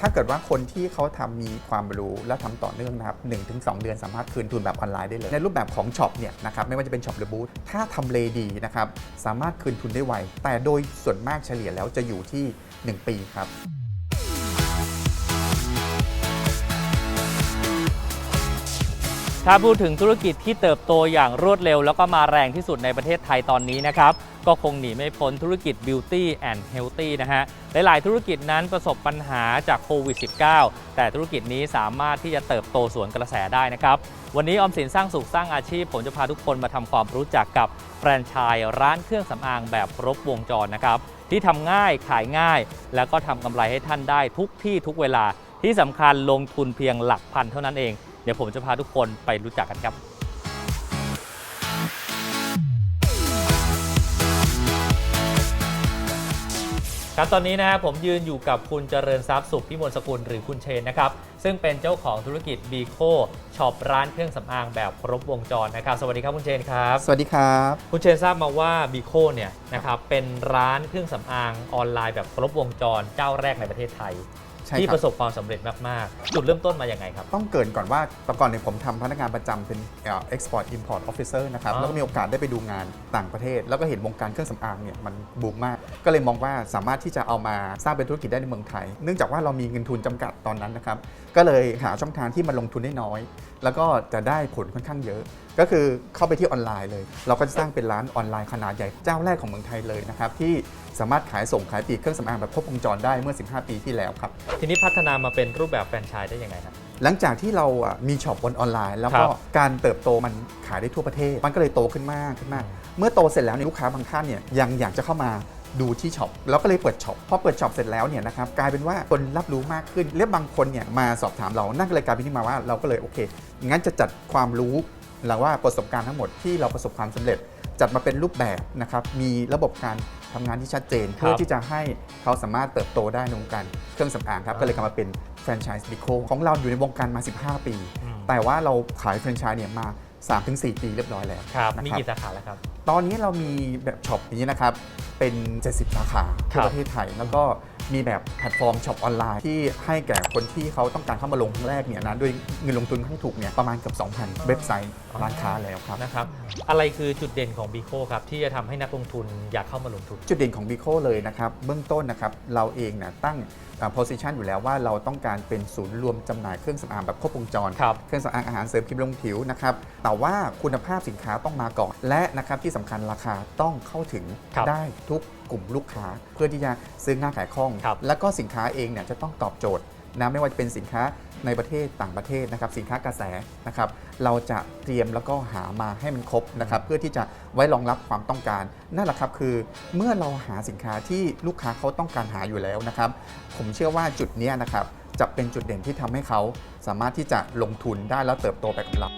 ถ้าเกิดว่าคนที่เขาทำมีความรู้และทำต่อเนื่องนะครับ1-2ถึง2เดือนสามารถคืนทุนแบบออนไลน์ได้เลย ในรูปแบบของช็อปเนี่ยนะครับไม่ว่าจะเป็นช็อปหรือบูธถ้าทำเลดีนะครับสามารถคืนทุนได้ไวแต่โดยส่วนมากเฉลี่ยแล้วจะอยู่ที่ 1 ปีครับ ถ้าพูดถึงธุรกิจที่เติบโตอย่างรวดเร็ว แล้วก็มาแรงที่สุดในประเทศไทยตอนนี้นะครับ ก็คงหนีไม่พ้นธุรกิจ Beauty and Healthy นะฮะ หลาย ๆ ธุรกิจนั้นประสบปัญหาจากโควิด -19 แต่ธุรกิจนี้สามารถที่จะเติบโตสวนกระแสได้นะครับ วันนี้ออมสินสร้างสุขสร้างอาชีพ ผมจะพาทุกคนมาทำความรู้จักกับแฟรนไชส์ร้านเครื่องสำอางแบบครบวงจรนะครับที่ทำง่ายขายง่าย แล้วก็ทำกำไรให้ท่านได้ทุกที่ทุกเวลาที่สำคัญลงทุนเพียงหลักพันเท่านั้นเอง เดี๋ยวผมจะพาทุกคนไปรู้จักกันครับครับตอนนี้นะฮะผมยืนอยู่กับคุณเจริญทรัพย์สุขพิมลสกุลหรือคุณเชนนะครับ ซึ่งเป็นเจ้าของธุรกิจบีโคช็อปร้านเครื่องสำอางแบบครบวงจรนะครับ สวัสดีครับคุณเชนครับ สวัสดีครับ คุณเชนทราบมาว่าบีโคเนี่ยนะครับเป็นร้านเครื่องสำอางออนไลน์แบบครบวงจรเจ้าแรกในประเทศไทย ใช่ที่คปรับระสบความสำเร็จมาก ๆ จุดเริ่มต้นมาอย่างไงครับ ต้องเกรินก่อนว่าแต่ก่อนเนี่ยผมทำพนักงานประจำเป็นเอ่อ export import officer นะครับ อ๋อ แล้วก็มีโอกาสได้ไปดูงานต่างประเทศ แล้วก็เห็นวงการเครื่องสำอางเนี่ยมันบูมมาก ก็เลยมองว่าสามารถที่จะเอามาสร้างเป็นธุรกิจได้ในเมืองไทย เนื่องจากว่าเรามีเงินทุนจำกัดตอนนั้นนะครับ ก็เลยหาช่องทางที่มันลงทุนได้น้อย แล้วก็จะได้ผลค่อนข้างเยอะ ก็คือเข้าไปที่ออนไลน์เลย เราก็จะสร้างเป็นร้านออนไลน์ขนาดใหญ่เจ้าแรกของเมืองไทยเลยนะครับที่สามารถขายส่งขายปลีกเครื่องสำอางแบบครบวงจรได้เมื่อ 15 ปีที่แล้วครับ ทีนี้พัฒนามาเป็นรูปแบบแฟรนไชส์ได้ยังไงครับ หลังจากที่เราอะมีช็อปบนออนไลน์ แล้วครัก็บการเติบโตมันขายได้ทั่วประเทศ มันก็เลยโตขึ้นมากขึ้นมากอืมเมื่อโตเสร็จแล้วเนี่ยลูกค้าบางท่านเนี่ยยังอยากจะเข้ามาดูที่ช็อปแล้วก็เลยเปิดช็อปพอเปิดช็อปเสร็จแล้วเนี่ยนะครับกลายเป็นว่าคนรับรู้มากขึ้นและบางคนเนี่ยมาสอบถามเรานั่นก็เลยกลายเป็นที่มาว่าเราก็เลยโอเคงั้นจะจัดความรู้ หรือว่าประสบการณ์ทั้งหมดที่เราประสบความสำเร็จจัดมาเป็นรูปแบบนะครับ มีระบบการทำงานที่ชัดเจน เพื่อที่จะให้เขาสามารถเติบโตได้ในวงการเครื่องสำอางครับ ก็เลยกลายมาเป็นแฟรนไชส์บิโคของเราอยู่ในวงการมา 15 ปี แต่ว่าเราขายแฟรนไชส์เนี่ยมา 3-4 ปีเรียบร้อยแล้วครับนะมีครับกี่สาขาแล้วครับ ตอนนี้เรามีแบบช็อปอย่างนี้นะครับ เป็น 70 สาขาทั่วครับประเทศไทยแล้วก็ มีแบบแพลตฟอร์มช็อปออนไลน์ที่ให้แก่คนที่เขาต้องการเข้ามาลงครั้งแรกเนี่ยนะด้วยเงินลงทุนค่อนข้างถูกเนี่ยประมาณเกือบ2,000 เว็บไซต์ร้านค้าแล้วครับ นะครับ อะไรคือจุดเด่นของบีโคครับ ที่จะทำให้นักลงทุนอยากเข้ามาลงทุน จุดเด่นของ b ีโคเลยนะครับ เบื้องต้นนะครับ เราเองนะตั้งโพสิชันอยู่แล้วว่าเราต้องการเป็นศูนย์รวมจำหน่ายเครื่องสำอางแบบครบวงจร ครับ เครื่องสำอางอาหารเสริมครีมลงผิวนะครับ แต่ว่าคุณภาพสินค้าต้องมาก่อน และนะครับที่สำคัญราคาต้องเข้าถึงครับได้ทุกกลุ่มลูกค้า เพื่อที่จะซื้อง่ายขายคล่องครับแล้วก็สินค้าเองเนี่ยจะต้องตอบโจทย์นะไม่ว่าจะเป็นสินค้าในประเทศต่างประเทศนะครับสินค้ากระแสนะครับเราจะเตรียมแล้วก็หามาให้มันครบนะครับเพื่อที่จะไว้รองรับความต้องการนั่นแหละครับคือเมื่อเราหาสินค้าที่ลูกค้าเขาต้องการหาอยู่แล้วนะครับผมเชื่อว่าจุดเนี้ยนะครับจะเป็นจุดเด่นที่ทำให้เขาสามารถที่จะลงทุนได้แล้วเติบโตไปกับเรา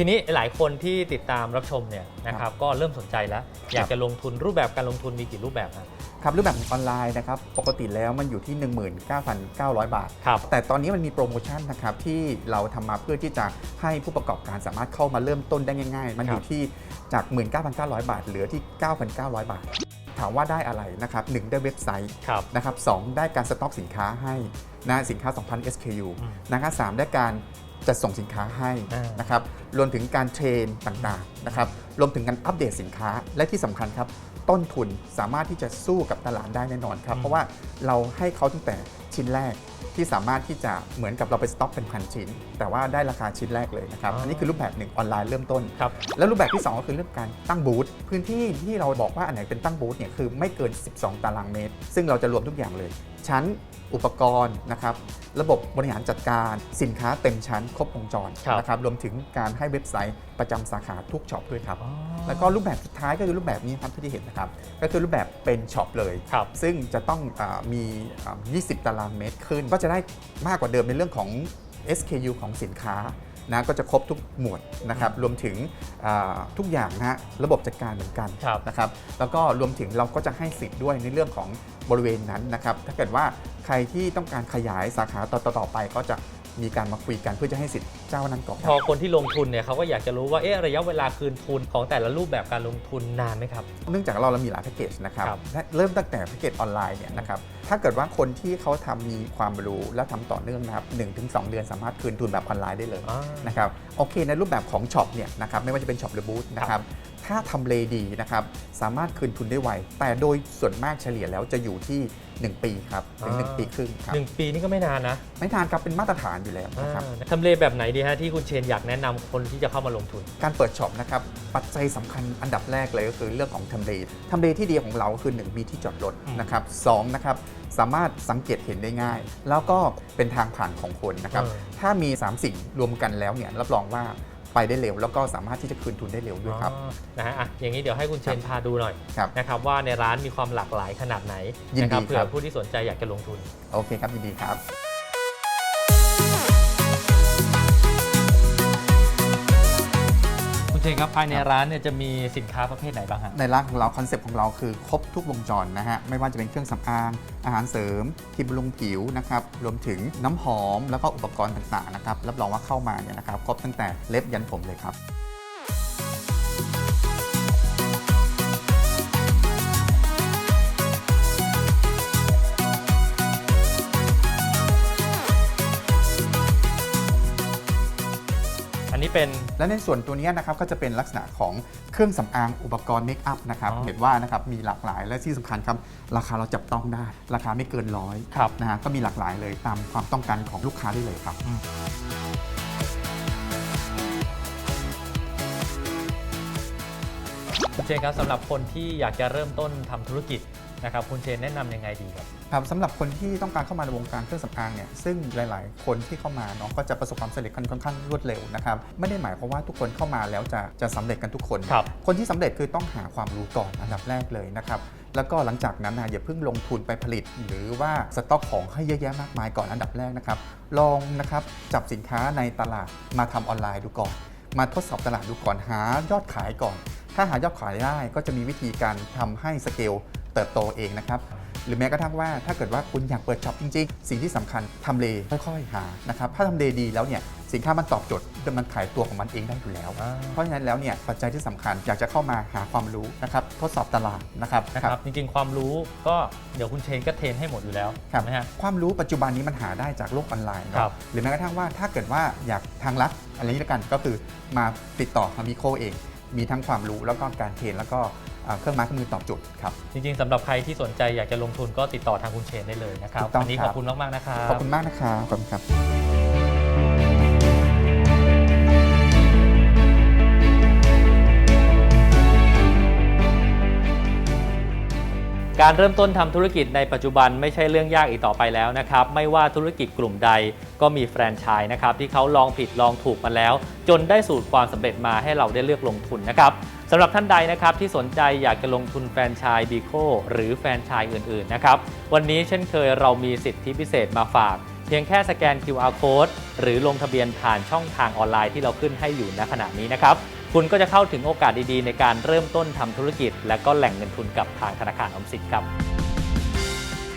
ทีนี้หลายคนที่ติดตามรับชมเนี่ยนะครับก็เริ่มสนใจแล้ว อยากจะลงทุนรูปแบบการลงทุนมีกี่รูปแบบครับครับรูปแบบออนไลน์นะครับปกติแล้วมันอยู่ที่ 19,900 บาทครับแต่ตอนนี้มันมีโปรโมชั่นนะครับที่เราทำมาเพื่อที่จะให้ผู้ประกอบการสามารถเข้ามาเริ่มต้นได้ง่าย ๆ มันอยู่ที่จาก 19,900 บาท เหลือที่ 9,900 บาท ถามว่าได้อะไรนะครับหนึ่งได้เว็บไซต์ครับนะครับสองได้การสต็อกสินค้าให้นะสินค้า 2,000 SKU อืมนะครับสามได้การ จัดส่งสินค้าให้อ่านนะครับรวมถึงการเทรนต่างๆนะครับรวมถึงการอัปเดตสินค้าและที่สำคัญครับต้นทุนสามารถที่จะสู้กับตลาดได้แน่นอนครับ เพราะว่าเราให้เขาตั้งแต่ชิ้นแรกที่สามารถที่จะเหมือนกับเราไปสต็อกเป็นพันชิ้น แต่ว่าได้ราคาชิ้นแรกเลยนะครับ อันนี้คือรูปแบบหนึ่งออนไลน์เริ่มต้นครับแล้วรูปแบบที่ 2 ก็คือเรื่องการตั้งบูธพื้นที่ที่เราบอกว่าอันไหนเป็นตั้งบูธเนี่ยคือไม่เกิน 12 ตารางเมตร ซึ่งเราจะรวมทุกอย่างเลย ชั้นอุปกรณ์นะครับระบบบริหารจัดการสินค้าเต็มชั้นครบวงจรครับนะครับรวมถึงการให้เว็บไซต์ประจำสาขาทุกช็อปด้วยครับ แล้วก็รูปแบบสุดท้ายก็คือรูปแบบนี้ครับที่ได้เห็นนะครับก็คือรูปแบบเป็นช็อปเลย ครับ ซึ่งจะต้องอามีอ่า20 ตารางเมตรขึ้น ก็จะได้มากกว่าเดิมในเรื่องของ SKU ของสินค้า นะก็จะครบทุกหมวดนะครับรวมถึงอ่าทุกอย่างนะฮะระบบจัดการเหมือนกันครับนะครับแล้วก็รวมถึงเราก็จะให้สิทธิ์ด้วยในเรื่องของบริเวณนั้นนะครับถ้าเกิดว่าใครที่ต้องการขยายสาขาต่อๆไปก็จะมีการมาคุยกันเพื่อจะให้สิทธิ์ เจ้านั้นก่อนพอคนที่ลงทุนเนี่ยเขาก็อยากจะรู้ว่าเอ๊ะระยะเวลาคืนทุนของแต่ละรูปแบบการลงทุนนานไหมครับ เนื่องจากเราเรามีหลายแพ็กเกจนะครับครับและเริ่มตั้งแต่แพ็กเกจออนไลน์เนี่ยนะครับถ้าเกิดว่าคนที่เขาทำมีความรู้และทำต่อเนื่องนะครับหนึ่งถึงสองเดือนสามารถคืนทุนแบบออนไลน์ได้เลย อ่า นะครับโอเคในรูปแบบของช็อปเนี่ยนะครับไม่ว่าจะเป็นช็อปหรือบูธนะครับถ้าทำเลดีนะครับสามารถคืนทุนได้ไว แต่โดยส่วนมากเฉลี่ยแล้วจะอยู่ที่ 1 ปีครับถึงอ่า1ปีครึ่งครับหนึ่งปีนี่ก็ไม่นานนะไม่นานครับเป็นมาตรฐานอยู่แล้วนะครับ อ่าทำเลแบบไหนดีฮะที่คุณเชนอยากแนะนำคนที่จะเข้ามาลงทุน การเปิดช็อปนะครับปัจจัยสำคัญอันดับแรกเลยก็คือเรื่องของทำเลทำเลที่ดีของเราก็คือ 1 มีที่จอดรถอืมนะครับสองนะครับสามารถสังเกตเห็นได้ง่าย แล้วก็เป็นทางผ่านของคนนะครับเออถ้ามี 3 สิ่งรวมกันแล้วเนี่ยรับรองว่าไปได้เร็วแล้วก็สามารถที่จะคืนทุนได้เร็วด้วยครับอ๋อนะฮะอะอย่างนี้เดี๋ยวให้คุณเชนพาดูหน่อยครับนะครับว่าในร้านมีความหลากหลายขนาดไหนยินดีนะครับเผื่ครัอบผู้ที่สนใจอยากจะลงทุนโอเคครับยินดีครับ นครับภายในร้านเนี่ยจะมีสินค้าประเภทไหนบ้างฮะในร้านของเราคอนเซปต์ของเราคือครบทุกวงจรนะฮะ ไม่ว่าจะเป็นเครื่องสำอาง อาหารเสริมครีมบำรุงผิวนะครับ รวมถึงน้ำหอมแล้วก็อุปกรณ์ต่างๆนะครับ รับรองว่าเข้ามาเนี่ยนะครับ ครบตั้งแต่เล็บยันผมเลยครับ นนี้เป็น และในส่วนตัวเนี้ยนะครับก็จะเป็นลักษณะของเครื่องสำอางอุปกรณ์เมคอัพนะครับอ๋อเห็นว่านะครับมีหลากหลายและที่สำคัญครับราคาเราจับต้องได้ ราคาไม่เกินร้อยครับนะฮะก็มีหลากหลายเลยตามความต้องการของลูกค้าได้เลยครับคุณเชนครับสำหรับคนที่อยากจะเริ่มต้นทำธุรกิจ นะครับคุณเชนแนะนำยังไงดีครับครับสำหรับคนที่ต้องการเข้ามาในวงการเครื่องสำอางเนี่ยซึ่งหลาย ๆ คนที่เข้ามาเนาะก็จะประสบความสำเร็จกันค่อนข้างรวดเร็วนะครับไม่ได้หมายความว่าทุกคนเข้ามาแล้วจะจะสำเร็จกันทุกคนครับคนที่สำเร็จคือต้องหาความรู้ก่อนอันดับแรกเลยนะครับแล้วก็หลังจากนั้นนะอย่าเพิ่งลงทุนไปผลิต หรือว่าสต็อกของให้เยอะแยะมากมายก่อนอันดับแรกนะครับลองนะครับจับสินค้าในตลาดมาทำออนไลน์ดูก่อน มาทดสอบตลาดดูก่อนหายอดขายก่อน ถ้าหายอดขายได้ก็จะมีวิธีการทำให้สเกลเติบโตเองนะครับหรือแม้กระทั่งว่าถ้าเกิดว่าคุณอยากเปิดช็อปจริง ๆ สิ่งที่สำคัญทำเลค่อยๆหานะครับถ้าทำเลดีแล้วเนี่ยสินค้ามันตอบโจทย์มันขายตัวของมันเองได้อยู่แล้ว เพราะฉะนั้นแล้วเนี่ยปัจจัยที่สำคัญอยากจะเข้ามาหาความรู้นะครับทดสอบตลาดนะครับนะครับจริงๆ ความรู้ก็เดี๋ยวคุณเชนก็เทรนให้หมดอยู่แล้วครับนะฮะความรู้ปัจจุบันนี้มันหาได้จากโลกออนไลน์เนครัอะบหรือแม้กระทั่งว่าถ้าเกิดว่าอยากทางลัดอะไรนี้ละกันก็คือมาติดต่อทางมิโคเอง มีทั้งความรู้แล้วก็การเทรนแล้วก็อ่า เครื่องไม้เครื่องมือตอบโจทย์ครับ จริงๆสำหรับใครที่สนใจอยากจะลงทุนก็ติดต่อทางคุณเชนได้เลยนะครับถูกต้องวันนี้คขรับอบคุณมากๆนะครับ ขอบคุณมากนะครับขอบคุณครับ การเริ่มต้นทำธุรกิจในปัจจุบันไม่ใช่เรื่องยากอีกต่อไปแล้วนะครับ ไม่ว่าธุรกิจกลุ่มใดก็มีแฟรนไชส์นะครับที่เขาลองผิดลองถูกมาแล้ว จนได้สูตรความสำเร็จมาให้เราได้เลือกลงทุนนะครับสำหรับท่านใดนะครับที่สนใจอยากจะลงทุนแฟรนไชส์บีโคหรือแฟรนไชส์อื่นๆนะครับวันนี้เช่นเคยเรามีสิทธิพิเศษมาฝาก เพียงแค่สแกน QR code หรือลงทะเบียนผ่านช่องทางออนไลน์ที่เราขึ้นให้อยู่ณขณะนี้นะครับ คุณก็จะเข้าถึงโอกาสดีๆ ในการเริ่มต้นทำธุรกิจ และก็แหล่งเงินทุนกับทางธนาคารออมสินครับ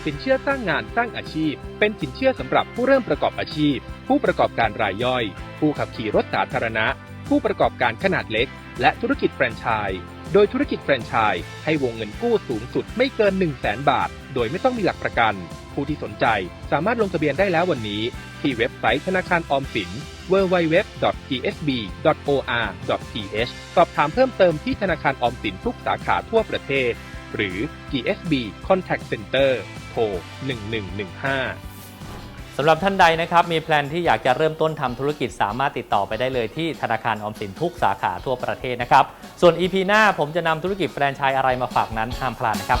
สินเชื่อสร้างงานสร้างอาชีพ เป็นสินเชื่อสำหรับผู้เริ่มประกอบอาชีพ ผู้ประกอบการรายย่อย ผู้ขับขี่รถสาธารณะ ผู้ประกอบการขนาดเล็ก และธุรกิจแฟรนไชส์โดยธุรกิจแฟรนไชส์ให้วงเงินกู้สูงสุดไม่เกิน 1 0 0 0 0แบาท โดยไม่ต้องมีหลักประกัน ผู้ที่สนใจสามารถลงทะเบียนได้แล้ววันนี้ ที่เว็บไซต์ธนาคารออมสิน www.gsb.or.th สอบถามเพิ่มเติมที่ธนาคารออมสินทุกสาขาทั่วประเทศ หรือ GSB Contact Center โทร 1115สำหรับท่านใดนะครับมีแพลนที่อยากจะเริ่มต้นทำธุรกิจสามารถติดต่อไปได้เลยที่ธนาคารออมสินทุกสาขาทั่วประเทศนะครับ ส่วน EP หน้าผมจะนำธุรกิจแฟรนไชส์อะไรมาฝากนั้นห้ามพลาดนะครับ